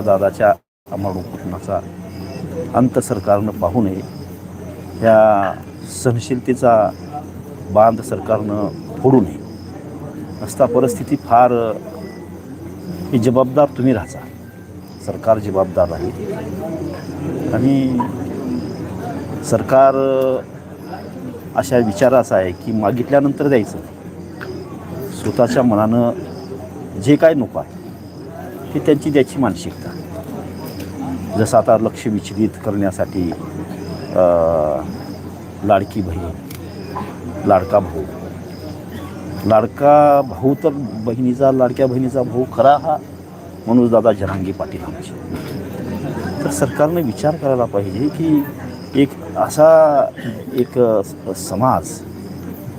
दादाच्या अमर उपोषणाचा अंत सरकारनं पाहू नये. या सहनशीलतेचा बांध सरकारनं फोडू नये. असता परिस्थिती फार ही जबाबदार तुम्ही राहता. सरकार जबाबदार आहे. आणि सरकार अशा विचाराचा आहे की मागितल्यानंतर द्यायचं स्वतःच्या मनानं जे काय नको आहे ते त्यांची द्यायची मानसिकता. जसं आता लक्ष विचलित करण्यासाठी लाडकी बहीण लाडका भाऊ. लाडका भाऊ तर बहिणीचा लाडक्या बहिणीचा भाऊ खरा हा म्हणून दादा जरांगी पाटील आमचे. तर सरकारने विचार करायला पाहिजे की एक असा एक समाज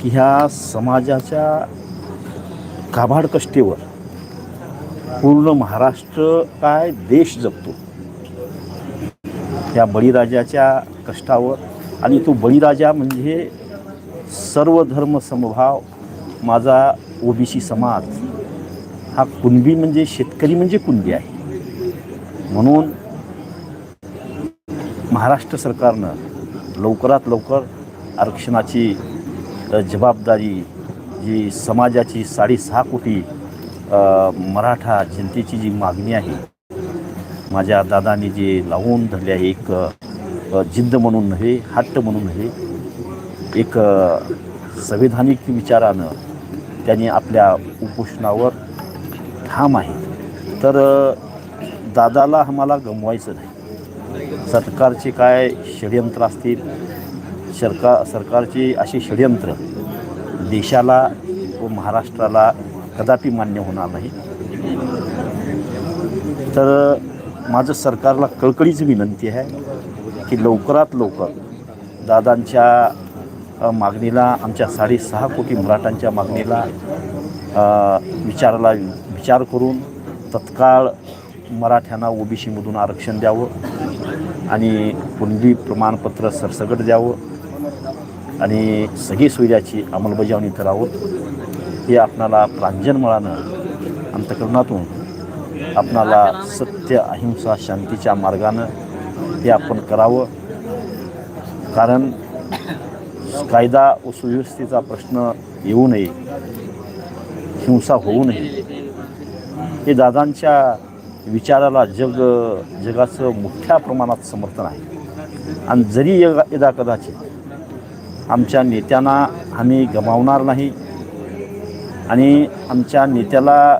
की ह्या समाजाच्या काभाड कष्टेवर पूर्ण महाराष्ट्र काय देश जगतो त्या बळीराजाच्या कष्टावर आणि तो बळीराजा म्हणजे सर्व धर्म समभाव माझा ओबीसी समाज. हा कुणबी म्हणजे शेतकरी म्हणजे कुणबी आहे. म्हणून महाराष्ट्र सरकारनं लवकरात लवकर आरक्षणाची जबाबदारी जी समाजाची साडेसहा कोटी मराठा जनतेची जी मागणी आहे माझ्या दादानी जे लावून धरले आहे एक जिद्द म्हणून नव्हे हट्ट म्हणून नव्हे एक संविधानिक विचारानं त्यांनी आपल्या उपोषणावर ठाम आहे. तर दादाला आम्हाला गमवायचं नाही. सरकारचे काय षडयंत्र असतील सरकार सरकारचे असे षडयंत्र देशाला व महाराष्ट्राला कदापि मान्य होणार नाही. तर माझं सरकारला कळकळीच विनंती आहे की लवकरात लवकर दादांच्या मागणीला आमच्या साडेसहा कोटी मराठांच्या मागणीला विचाराला विचार करून तत्काळ मराठ्यांना ओबीसीमधून आरक्षण द्यावं आणि कुणबी प्रमाणपत्र सरसकट द्यावं आणि सगळी सुविधाची अंमलबजावणी करावं. हे आपणाला प्रांजनमळानं अंतकरणातून आपणाला सत्य अहिंसा शांतीच्या मार्गानं हे आपण करावं. कारण कायदा व सुव्यवस्थेचा प्रश्न येऊ नये हिंसा होऊ नये. हे दादांच्या विचाराला जग जगाचं मोठ्या प्रमाणात समर्थन आहे. आणि जरी यदा यदा कदाचित आमच्या नेत्यांना आम्ही गमावणार नाही आणि आमच्या नेत्याला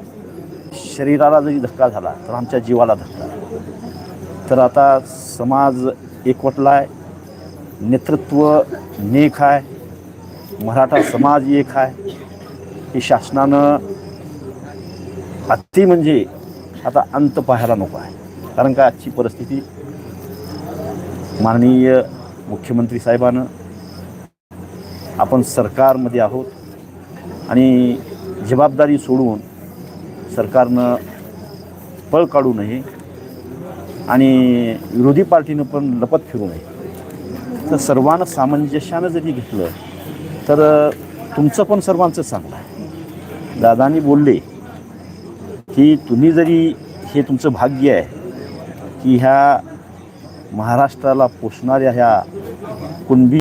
शरीराला जरी धक्का झाला तर आमच्या जीवाला धक्का तर आता समाज एकवटला आहे नेतृत्व नेक आहे मराठा समाज एक आहे. हे शासनानं अति म्हणजे आता अंत पाहायला नको आहे. कारण का आजची परिस्थिती माननीय मुख्यमंत्री साहेबानं आपण सरकारमध्ये आहोत आणि जबाबदारी सोडून सरकारनं पळ काढू नये आणि विरोधी पार्टीनं पण लपत फिरू नये. तर सर्वांना सामंजस्यानं जरी घेतलं तर तुमचं पण सर्वांचं चांगलं आहे. दादानी बोलले की तुम्ही जरी हे तुमचं भाग्य आहे की ह्या महाराष्ट्राला पोसणाऱ्या ह्या कुणबी